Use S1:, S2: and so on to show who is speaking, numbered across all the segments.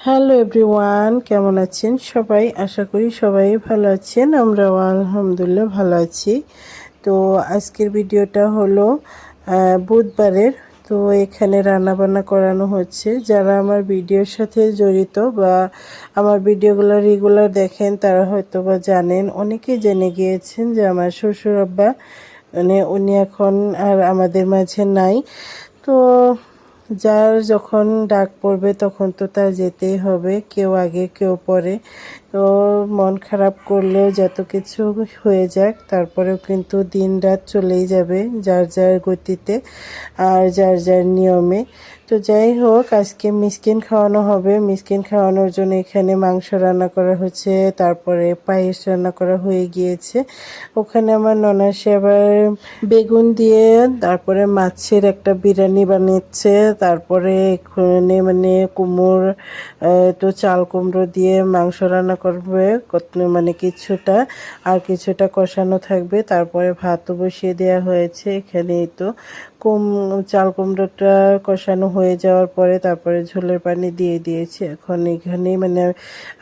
S1: Hello everyone কেমন আছেন সবাই? আশা করি সবাই ভালো আছেন। আমরাও আলহামদুলিল্লাহ ভালো আছি। তো আজকের ভিডিওটা হলো বুধবারের। তো এখানে রান্না বান্না করানো হচ্ছে। যারা আমার ভিডিওর সাথে জড়িত বা আমার ভিডিওগুলো রেগুলার দেখেন, তারা হয়তো বা জানেন। অনেকেই জেনে গিয়েছেন যে আমার শ্বশুর আব্বা মানে উনি এখন আর আমাদের মাঝে নাই। তো যার যখন ডাক পড়বে তখন তো তার যেতেই হবে। কেউ আগে কেউ পরে। তো মন খারাপ করলেও যত কিছু হয়ে যাক তারপরেও কিন্তু দিন রাত চলেই যাবে যার যার গতিতে আর যার যার নিয়মে। তো যাই হোক আজকে মিসকিন খাওয়ানো হবে। মিসকিন খাওয়ানোর জন্য এখানে মাংস রান্না করা হচ্ছে তারপরে পায়েস রান্না করা হয়ে গিয়েছে। ওখানে আমার ননাসে আবার বেগুন দিয়ে তারপরে মাছের একটা বিরিয়ানি বানিয়েছে তারপরে এখানে মানে কুমড়োর আহ, তো চাল কুমড়ো দিয়ে মাংস রান্না করবে মানে কিছুটা আর কিছুটা কষানো থাকবে। তারপরে ভাতও বসিয়ে দেওয়া হয়েছে এখানেই তো। কুম, চাল কুমড়োটা কষানো হয়ে যাওয়ার পরে তারপরে ঝোলের পানি দিয়ে দিয়েছি। এখন এখানেই মানে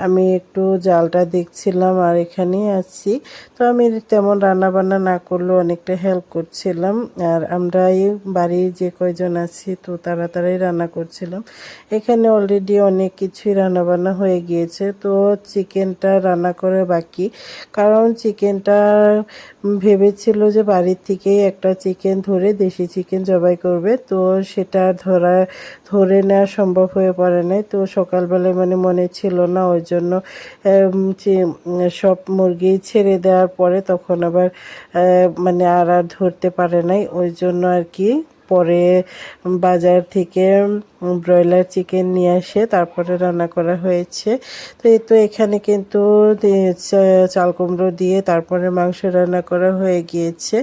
S1: আমি একটু জালটা দেখছিলাম আর এখানেই আছি। তো আমি তেমন রান্না বান্না না করলেও অনেকটা হেল্প করছিলাম। আর আমরা এই বাড়ির যে কয়জন আছি, তো তাড়াতাড়ি রান্না করছিলাম। এখানে অলরেডি অনেক কিছুই রান্না বান্না হয়ে গিয়েছে। তো চিকেনটা রান্না করে বাকি। কারণ চিকেনটা ভেবেছিল যে বাড়ির থেকেই একটা চিকেন ধরে দেশি চিকেন জবাই করবে। তো সেটা ধরা, ধরে নেওয়া সম্ভব হয়ে পড়ে নাই। তো সকালবেলায় মানে মনে ছিল না, ওই জন্য সব মুরগি ছেড়ে দেওয়ার পরে তখন আবার মানে আর আর ধরতে পারে নাই। ওই জন্য আর কি পরে বাজার থেকে ব্রয়লার চিকেন নিয়ে আসে তারপরে রান্না করা হয়েছে। তো এই তো এখানে কিন্তু চাল কুমড়ো দিয়ে তারপরে মাংস রান্না করা হয়ে গিয়েছে।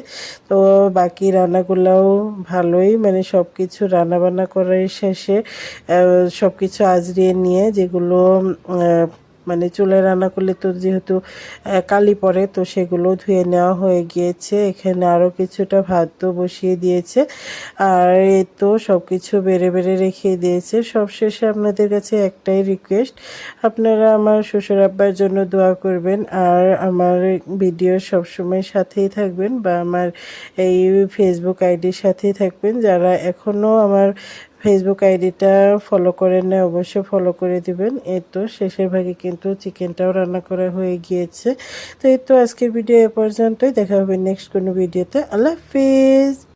S1: তো বাকি রান্নাগুলোও ভালোই মানে সব কিছু রান্নাবান্না করার শেষে সব কিছু আজরিয়ে নিয়ে যেগুলো মানে চুলে রান্না করলে তো যেহেতু কালি পড়ে, তো সেগুলো ধুয়ে নেওয়া হয়ে গিয়েছে। এখানে আরও কিছুটা ভাত তো বসিয়ে দিয়েছে। আর এ তো সব কিছু বেড়ে বেড়ে রেখে দিয়েছে। সব শেষে আপনাদের কাছে একটাই রিকোয়েস্ট আপনারা আমার শ্বশুর আব্বার জন্য দোয়া করবেন। আর আমার ভিডিও সবসময় সাথেই থাকবেন বা আমার এই ফেসবুক আইডির সাথেই থাকবেন। যারা এখনও আমার ফেসবুক আইডিটা ফলো করেন না অবশ্যই ফলো করে দিবেন। এই তো শেষের ভাগে কিন্তু চিকেনটাও রান্না করা হয়ে গিয়েছে। তো এই তো আজকের ভিডিও এ পর্যন্তই। দেখা হবে নেক্সট কোনো ভিডিওতে আল্লাহ হাফিজ।